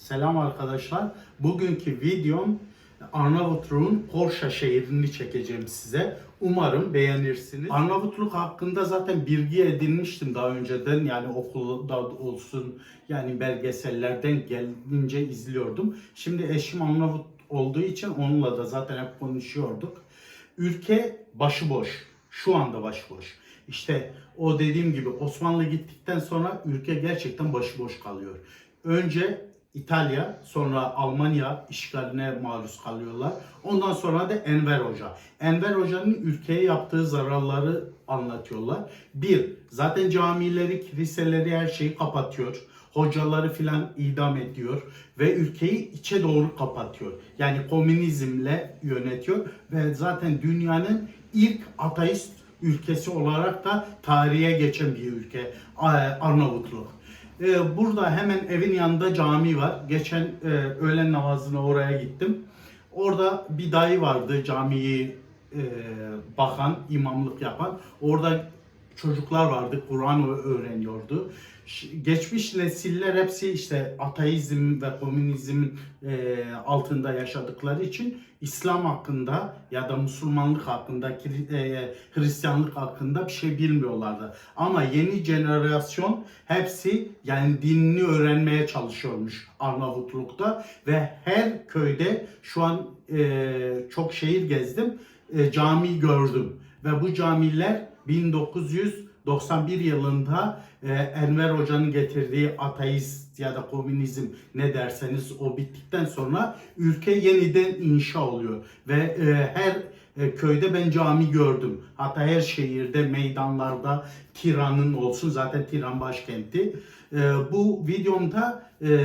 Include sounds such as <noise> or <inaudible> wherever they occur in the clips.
Selam arkadaşlar. Bugünkü videom Arnavutluk'un Korşa şehrini çekeceğim size. Umarım beğenirsiniz. Arnavutluk hakkında zaten bilgi edinmiştim daha önceden. Yani okulda olsun yani belgesellerden gelince izliyordum. Şimdi eşim Arnavut olduğu için onunla da zaten hep konuşuyorduk. Ülke başıboş. Şu anda başıboş. İşte o dediğim gibi Osmanlı gittikten sonra ülke gerçekten başıboş kalıyor. Önce İtalya, sonra Almanya işgaline maruz kalıyorlar. Ondan sonra da Enver Hoca. Enver Hoca'nın ülkeye yaptığı zararları anlatıyorlar. Bir, zaten camileri, kiliseleri her şeyi kapatıyor. Hocaları filan idam ediyor ve ülkeyi içe doğru kapatıyor. Yani komünizmle yönetiyor ve zaten dünyanın ilk ateist ülkesi olarak da tarihe geçen bir ülke Arnavutluk. Ee, burada hemen evin yanında cami var. Geçen e, öğlen namazına oraya gittim. Orada bir dayı vardı camiyi e, bakan, imamlık yapan. Orada çocuklar vardı, Kur'an öğreniyordu. Geçmiş nesiller hepsi işte ateizm ve komünizmin e, altında yaşadıkları için İslam hakkında ya da Müslümanlık hakkında, e, Hristiyanlık hakkında bir şey bilmiyorlardı. Ama yeni jenerasyon hepsi yani dinini öğrenmeye çalışıyormuş Arnavutluk'ta ve her köyde şu an e, çok şehir gezdim, e, cami gördüm ve bu camiler 1991 yılında e, Enver Hoca'nın getirdiği ateist ya da komünizm ne derseniz o bittikten sonra ülke yeniden inşa oluyor ve e, her e, köyde ben cami gördüm. Hatta her şehirde, meydanlarda Tiran'ın olsun zaten Tiran başkenti. E, bu videomda e,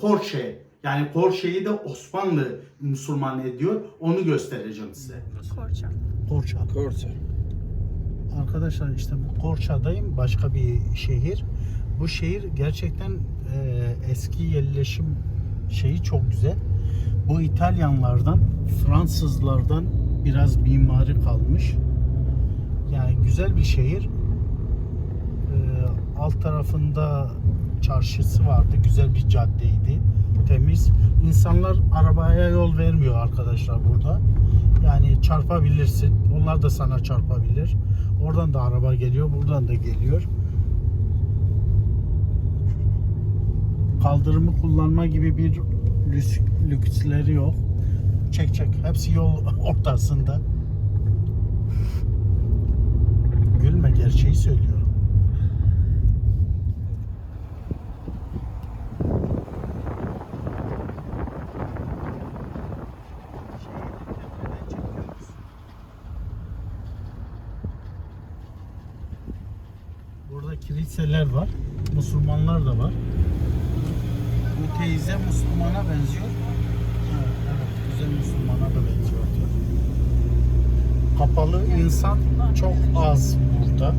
Korşe yani Korşe'yi de Osmanlı Müslüman ediyor. Onu göstereceğim size. Korça. Korça. Korça. Arkadaşlar işte bu Korça'dayım. Başka bir şehir. Bu şehir gerçekten e, eski yerleşim şeyi çok güzel. Bu İtalyanlardan, Fransızlardan biraz mimari kalmış. Yani güzel bir şehir. E, alt tarafında çarşısı vardı. Güzel bir caddeydi. Temiz. İnsanlar arabaya yol vermiyor arkadaşlar burada. Yani çarpabilirsin. Onlar da sana çarpabilir. Oradan da araba geliyor, buradan da geliyor. Kaldırımı kullanma gibi bir lüks, lüksleri yok. Çek çek. Hepsi yol <laughs> ortasında. Gülme gerçeği söylüyorum. Burada kiliseler var. Müslümanlar da var. Bu teyze Müslümana benziyor. Evet, evet güzel Müslümana da benziyor. Kapalı insan çok az burada.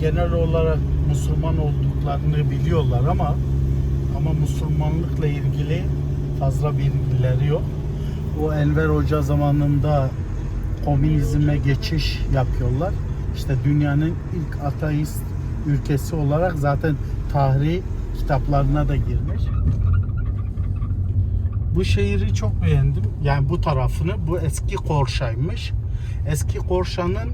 Genel olarak Müslüman olduklarını biliyorlar ama ama Müslümanlıkla ilgili fazla bilgileri yok. O Enver Hoca zamanında komünizme geçiş yapıyorlar. İşte dünyanın ilk ateist ülkesi olarak zaten tarih kitaplarına da girmiş. Bu şehri çok beğendim. Yani bu tarafını. Bu eski Korşa'ymış. Eski Korşa'nın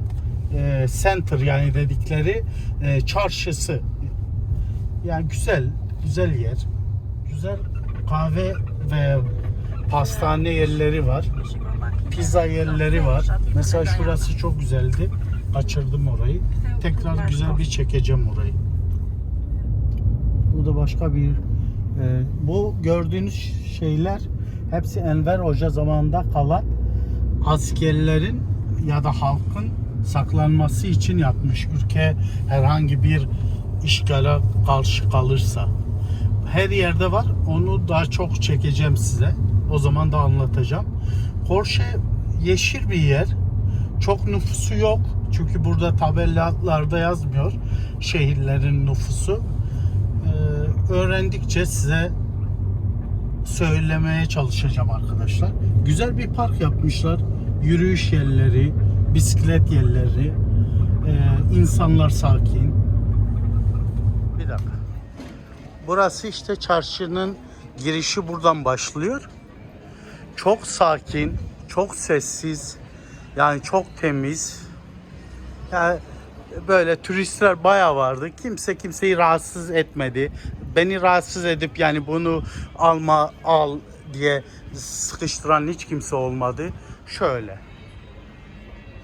e, center yani dedikleri e, çarşısı. Yani güzel, güzel yer. Güzel kahve ve pastane yerleri var. Pizza yerleri var. Mesela şurası çok güzeldi. Kaçırdım orayı. Tekrar güzel bir çekeceğim orayı. Bu da başka bir e, bu gördüğünüz şeyler hepsi Enver Hoca zamanında kalan askerlerin ya da halkın saklanması için yapmış. Ülke herhangi bir işgale karşı kalırsa. Her yerde var. Onu daha çok çekeceğim size. O zaman da anlatacağım. Korşe yeşil bir yer. Çok nüfusu yok. Çünkü burada tabelalarda yazmıyor şehirlerin nüfusu. Ee, öğrendikçe size söylemeye çalışacağım arkadaşlar. Güzel bir park yapmışlar. Yürüyüş yerleri, bisiklet yerleri, ee, insanlar sakin. Bir dakika. Burası işte çarşının girişi buradan başlıyor. Çok sakin, çok sessiz, yani çok temiz. Yani böyle turistler bayağı vardı. Kimse kimseyi rahatsız etmedi. Beni rahatsız edip yani bunu alma al diye sıkıştıran hiç kimse olmadı. Şöyle.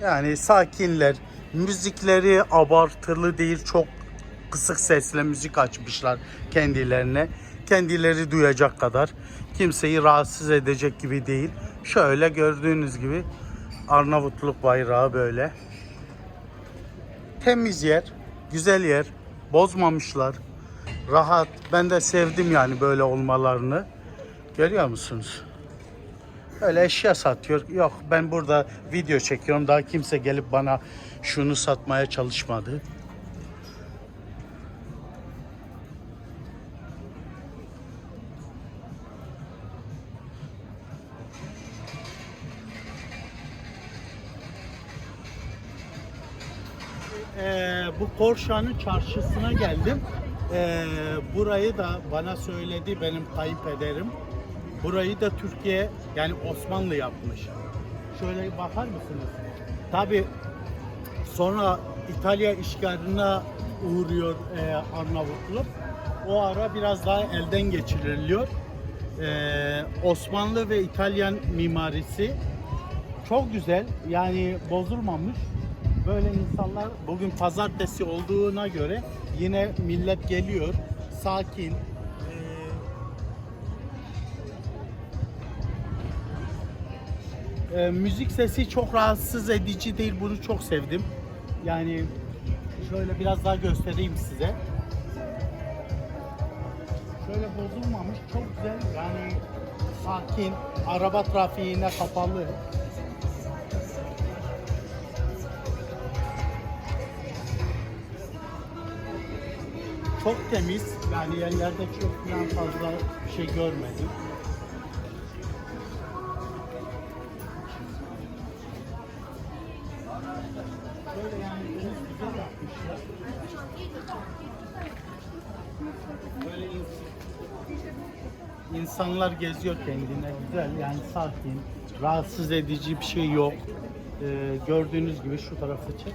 Yani sakinler. Müzikleri abartılı değil. Çok kısık sesle müzik açmışlar kendilerine. Kendileri duyacak kadar. Kimseyi rahatsız edecek gibi değil. Şöyle gördüğünüz gibi Arnavutluk bayrağı böyle. Temiz yer, güzel yer. Bozmamışlar. Rahat. Ben de sevdim yani böyle olmalarını. Görüyor musunuz? Öyle eşya satıyor. Yok ben burada video çekiyorum. Daha kimse gelip bana şunu satmaya çalışmadı. Korşa'nın çarşısına geldim. Ee, burayı da bana söyledi benim kayınpederim. Burayı da Türkiye yani Osmanlı yapmış. Şöyle bakar mısınız? Tabi sonra İtalya işgaline uğruyor e, Arnavutluk. O ara biraz daha elden geçiriliyor. Ee, Osmanlı ve İtalyan mimarisi çok güzel. Yani bozulmamış. Böyle insanlar bugün pazartesi olduğuna göre yine millet geliyor. Sakin. Ee, e, müzik sesi çok rahatsız edici değil. Bunu çok sevdim. Yani şöyle biraz daha göstereyim size. Şöyle bozulmamış. Çok güzel. Yani sakin. Araba trafiğine kapalı. Çok temiz. Yani yerlerde çok falan fazla bir şey görmedim. Böyle geziyor kendine güzel yani sakin, rahatsız edici bir şey yok. Ee, gördüğünüz gibi şu tarafı çek.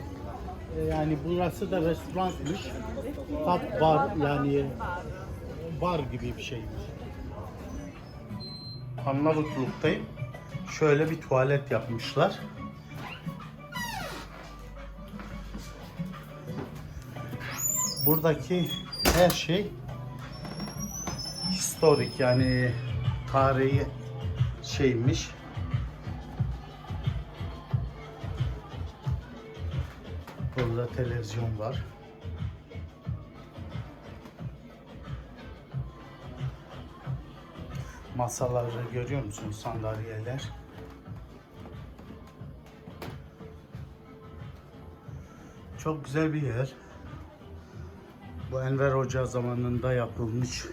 Ee, yani burası da restoranmış. Pub bar yani bar gibi bir şeymiş. Arnavutluk'tayım. Şöyle bir tuvalet yapmışlar. Buradaki her şey historik yani tarihi şeymiş. Burada televizyon var. Masaları görüyor musunuz? Sandalyeler. Çok güzel bir yer. Bu Enver Hoca zamanında yapılmış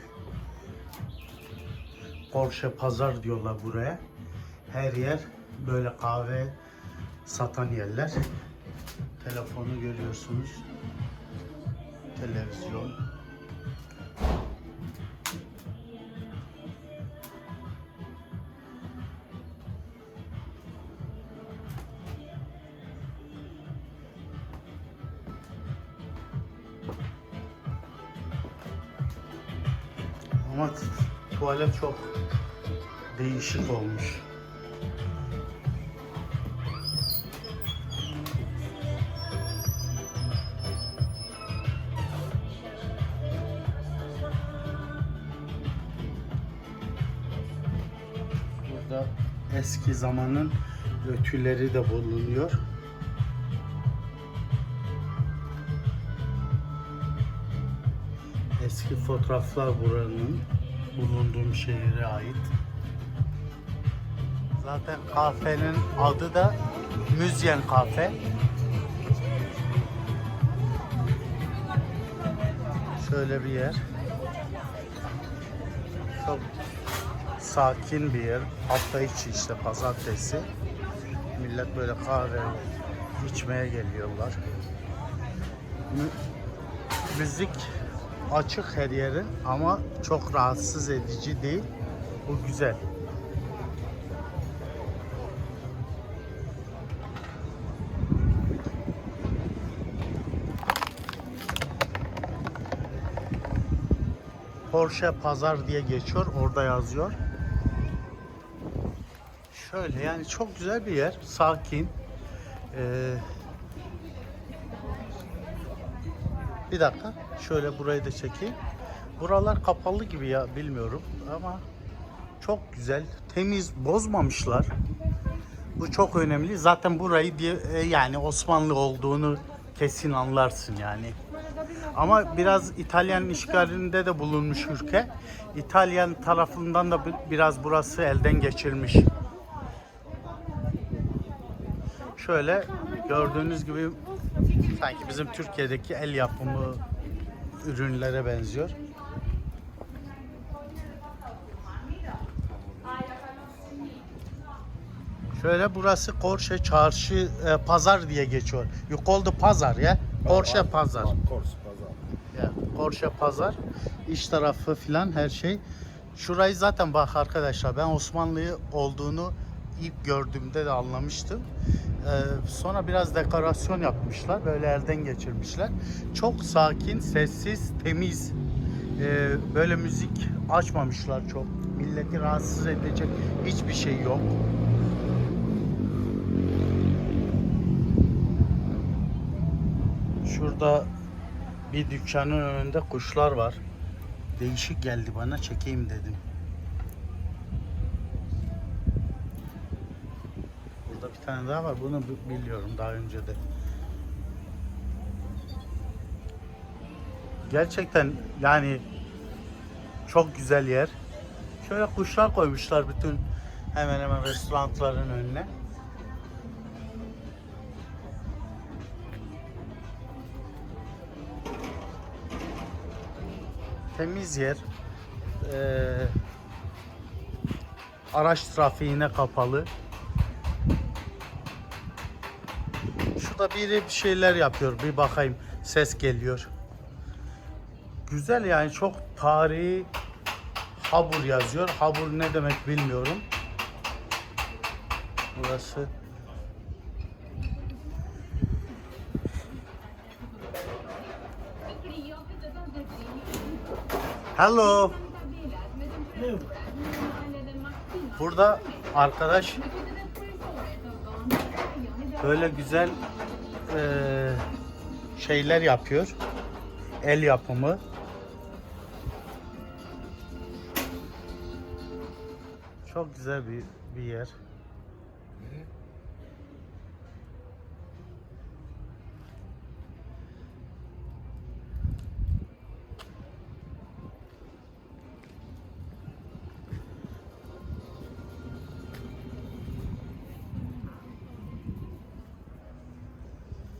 Porsche pazar diyorlar buraya. Her yer böyle kahve satan yerler. Telefonu görüyorsunuz. Televizyon. Eski zamanın ötüleri de bulunuyor. Eski fotoğraflar buranın bulunduğum şehire ait. Zaten kafenin adı da Müzyen Kafe. Şöyle bir yer. Çok sakin bir yer. Hafta içi işte pazartesi. Millet böyle kahve içmeye geliyorlar. Mü- müzik açık her yeri ama çok rahatsız edici değil. Bu güzel. Porsche Pazar diye geçiyor. Orada yazıyor. Şöyle yani çok güzel bir yer. Sakin. Ee, bir dakika. Şöyle burayı da çekeyim. Buralar kapalı gibi ya bilmiyorum ama çok güzel. Temiz bozmamışlar. Bu çok önemli. Zaten burayı diye e, yani Osmanlı olduğunu kesin anlarsın yani. Ama biraz İtalyan işgalinde de bulunmuş ülke. İtalyan tarafından da bi- biraz burası elden geçirmiş. Şöyle gördüğünüz gibi sanki bizim Türkiye'deki el yapımı ürünlere benziyor. Şöyle burası Korşe Çarşı e, Pazar diye geçiyor. You call the pazar ya. Korşe Pazar. Course, pazar. Pazar, iç tarafı filan her şey. Şurayı zaten bak arkadaşlar ben Osmanlı olduğunu ilk gördüğümde de anlamıştım. Ee, sonra biraz dekorasyon yapmışlar, böyle elden geçirmişler. Çok sakin, sessiz, temiz. Ee, böyle müzik açmamışlar çok. Milleti rahatsız edecek hiçbir şey yok. Şurada bir dükkanın önünde kuşlar var. Değişik geldi bana çekeyim dedim. Tane daha var. Bunu bi- biliyorum daha önce de. Gerçekten yani çok güzel yer. Şöyle kuşlar koymuşlar bütün hemen hemen restoranların önüne. temiz yer. Ee, araç trafiğine kapalı. Şurada biri bir şeyler yapıyor. Bir bakayım. Ses geliyor. Güzel yani çok tarihi Habur yazıyor. Habur ne demek bilmiyorum. Burası Hello. Burada arkadaş böyle güzel eee, şeyler yapıyor. El yapımı. Çok güzel bir bir yer.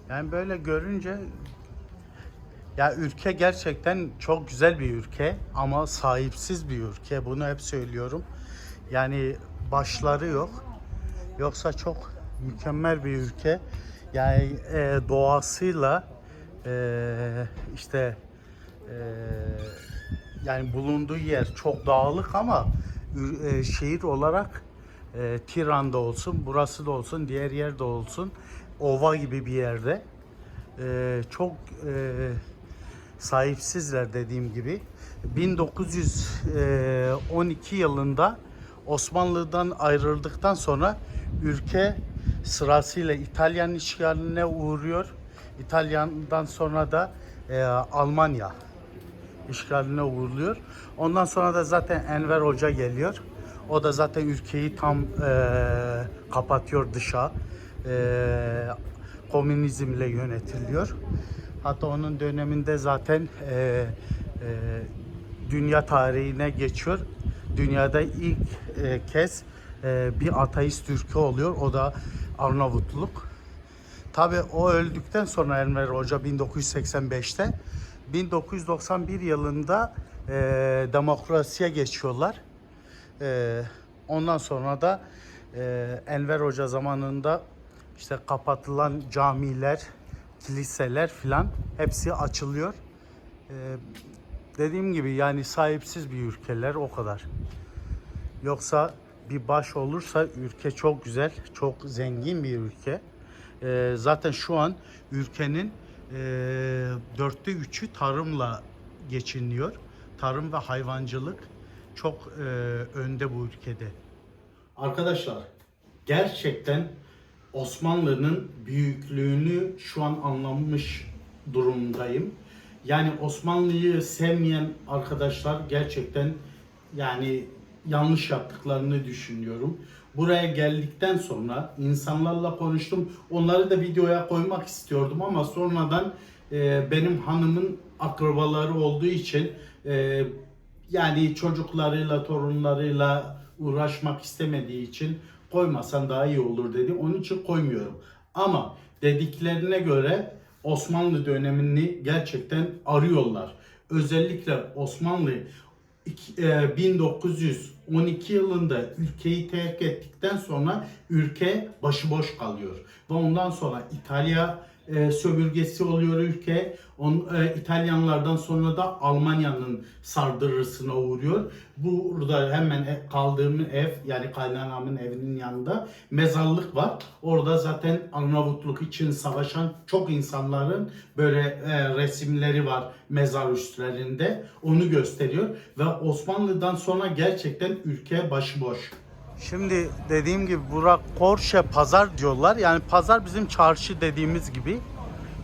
Yani böyle görünce ya ülke gerçekten çok güzel bir ülke ama sahipsiz bir ülke. Bunu hep söylüyorum. Yani başları yok. Yoksa çok mükemmel bir ülke. Yani e, doğasıyla e, işte e, yani bulunduğu yer çok dağlık ama e, şehir olarak e, Tiran'da olsun, burası da olsun, diğer yerde olsun ova gibi bir yerde. E, çok e, sahipsizler dediğim gibi. 1912 yılında Osmanlı'dan ayrıldıktan sonra ülke sırasıyla İtalyan işgaline uğruyor. İtalyan'dan sonra da e, Almanya işgaline uğurluyor. Ondan sonra da zaten Enver Hoca geliyor. O da zaten ülkeyi tam e, kapatıyor dışa. E, komünizmle yönetiliyor. Hatta onun döneminde zaten e, e, dünya tarihine geçiyor. Dünyada ilk e, kez e, bir ateist ülke oluyor. O da Arnavutluk. Tabii o öldükten sonra Enver Hoca 1985'te 1991 yılında e, demokrasiye geçiyorlar. E, ondan sonra da e, Enver Hoca zamanında işte kapatılan camiler, kiliseler filan hepsi açılıyor. E, Dediğim gibi yani sahipsiz bir ülkeler o kadar. Yoksa bir baş olursa ülke çok güzel, çok zengin bir ülke. Ee, zaten şu an ülkenin e, dörtte üçü tarımla geçiniyor. Tarım ve hayvancılık çok e, önde bu ülkede. Arkadaşlar gerçekten Osmanlı'nın büyüklüğünü şu an anlamış durumdayım. Yani Osmanlı'yı sevmeyen arkadaşlar gerçekten yani yanlış yaptıklarını düşünüyorum. Buraya geldikten sonra insanlarla konuştum. Onları da videoya koymak istiyordum ama sonradan e, benim hanımın akrabaları olduğu için e, yani çocuklarıyla, torunlarıyla uğraşmak istemediği için koymasan daha iyi olur dedi. Onun için koymuyorum. Ama dediklerine göre Osmanlı dönemini gerçekten arıyorlar. Özellikle Osmanlı iki- e, 1912 yılında ülkeyi terk ettikten sonra ülke başıboş kalıyor. Ve ondan sonra İtalya e, sömürgesi oluyor ülke. On, e, İtalyanlardan sonra da Almanya'nın saldırısına uğruyor. Burada hemen e- kaldığım ev yani kaynanamın evinin yanında mezarlık var. Orada zaten Arnavutluk için savaşan çok insanların böyle e, resimleri var mezar üstlerinde. Onu gösteriyor ve Osmanlı'dan sonra gerçekten ülke başıboş. Şimdi dediğim gibi Burak Porsche pazar diyorlar. Yani pazar bizim çarşı dediğimiz gibi.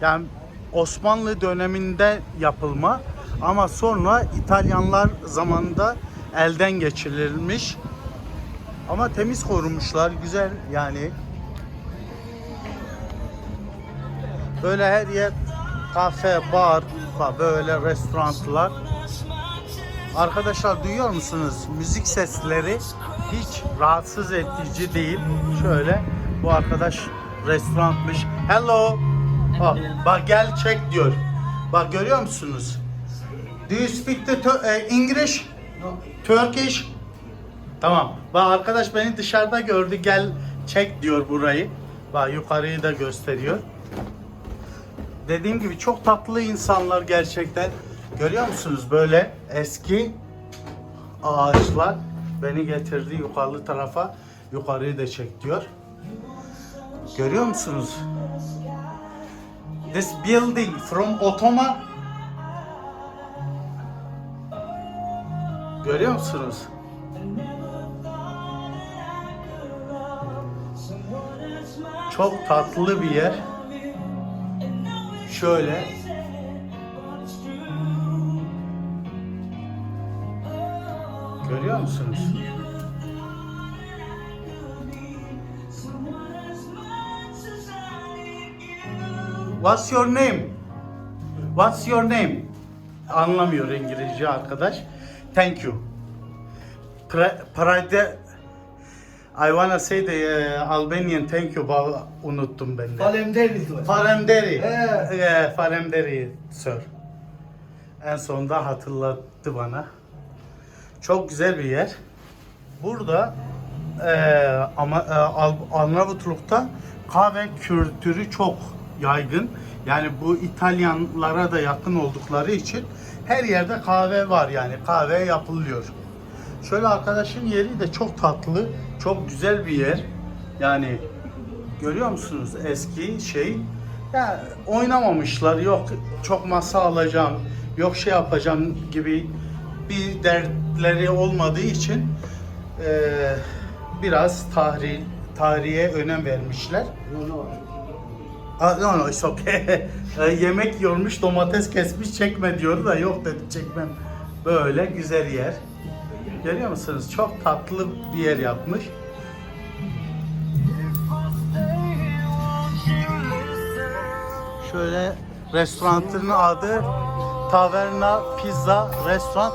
Yani Osmanlı döneminde yapılma ama sonra İtalyanlar zamanında elden geçirilmiş. Ama temiz korumuşlar. Güzel yani. Böyle her yer kafe, bar, böyle restoranlar. Arkadaşlar duyuyor musunuz? Müzik sesleri hiç rahatsız edici değil. Şöyle bu arkadaş restoranmış. Hello. Bak, bak gel çek diyor. Bak görüyor musunuz? Do you speak the eh, English? Turkish? Tamam. Bak arkadaş beni dışarıda gördü. Gel çek diyor burayı. Bak yukarıyı da gösteriyor. Dediğim gibi çok tatlı insanlar gerçekten. Görüyor musunuz böyle eski ağaçlar beni getirdi yukarı tarafa. Yukarıyı da çek diyor. Görüyor musunuz? This building from Ottoman Görüyor musunuz? Çok tatlı bir yer. Şöyle Görüyor musunuz? What's your name? What's your name? Anlamıyor İngilizce arkadaş. Thank you. Pride I wanna say the uh, Albanian thank you but unuttum ben de. He. Ee, Faremderi sir. En sonunda hatırlattı bana. Çok güzel bir yer. Burada eee ama Al- Arnavutluk'ta kahve kültürü çok yaygın. Yani bu İtalyanlara da yakın oldukları için her yerde kahve var yani kahve yapılıyor. Şöyle arkadaşın yeri de çok tatlı, çok güzel bir yer. Yani görüyor musunuz eski şey? Ya oynamamışlar. Yok çok masa alacağım, yok şey yapacağım gibi bir dertleri olmadığı için eee, biraz tarih tarihe önem vermişler. Ah, no no it's okay. <laughs> E, yemek yormuş domates kesmiş çekme diyordu da yok dedim çekmem. Böyle güzel yer. Görüyor musunuz? Çok tatlı bir yer yapmış. Şöyle restoranın adı Taverna Pizza Restoran.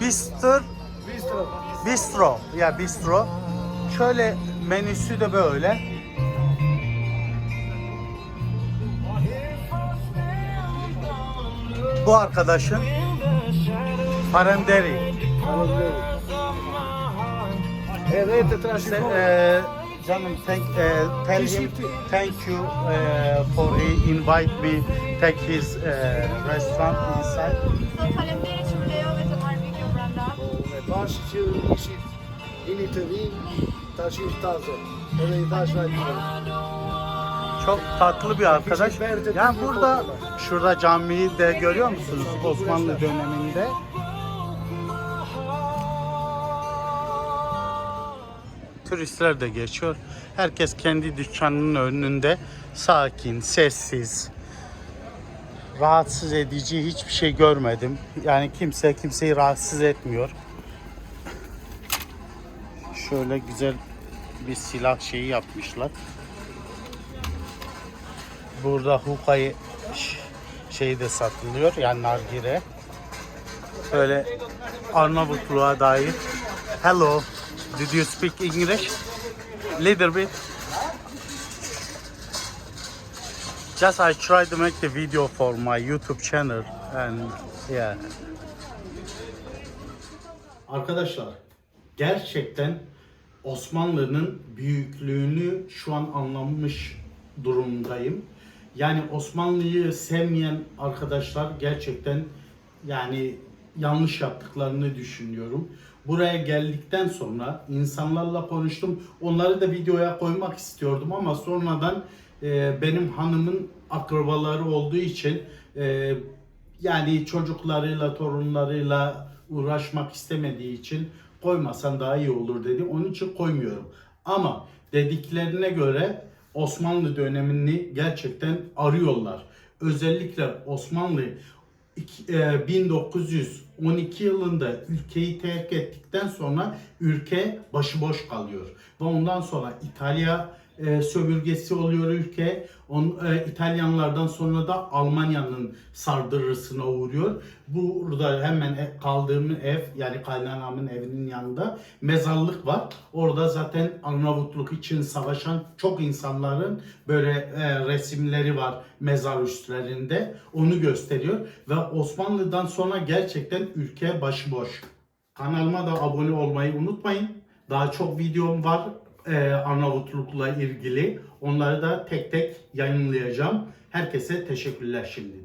Bistro Bistro. Bistro. Ya bistro. Şöyle menüsü de böyle. Bu arkadaşın. Faleminderit. Evet, tıraş Se- e, Canım thank, uh, tell him thank you uh, for he invite me take his uh, restaurant inside. Baš će išit inite vi, taşı taze. Orayı taş var. Çok tatlı bir arkadaş. Yani burada şurada camiyi de görüyor musunuz Osmanlı döneminde? Turistler de geçiyor. Herkes kendi dükkanının önünde sakin, sessiz, rahatsız edici hiçbir şey görmedim. Yani kimse kimseyi rahatsız etmiyor. Şöyle güzel bir silah şeyi yapmışlar. Burada hukayı şey de satılıyor yani nargile. Böyle Arnavutluğa dair. Hello, did you speak English? Little bit. Just I try to make the video for my YouTube channel and yeah. Arkadaşlar gerçekten Osmanlı'nın büyüklüğünü şu an anlamış durumdayım. Yani Osmanlı'yı sevmeyen arkadaşlar gerçekten yani yanlış yaptıklarını düşünüyorum. Buraya geldikten sonra insanlarla konuştum. Onları da videoya koymak istiyordum ama sonradan e, benim hanımın akrabaları olduğu için e, yani çocuklarıyla, torunlarıyla uğraşmak istemediği için koymasan daha iyi olur dedi. Onun için koymuyorum. Ama dediklerine göre Osmanlı dönemini gerçekten arıyorlar. Özellikle Osmanlı iki- e, 1912 yılında ülkeyi terk ettikten sonra ülke başıboş kalıyor. Ve ondan sonra İtalya e, sömürgesi oluyor ülke. On, e, İtalyanlardan sonra da Almanya'nın sardırısına uğruyor. Burada hemen e- kaldığım ev yani kaynanamın evinin yanında mezarlık var. Orada zaten Arnavutluk için savaşan çok insanların böyle e, resimleri var mezar üstlerinde. Onu gösteriyor ve Osmanlı'dan sonra gerçekten ülke başıboş. Kanalıma da abone olmayı unutmayın. Daha çok videom var e, Arnavutluk'la ilgili. Onları da tek tek yayınlayacağım. Herkese teşekkürler şimdiden.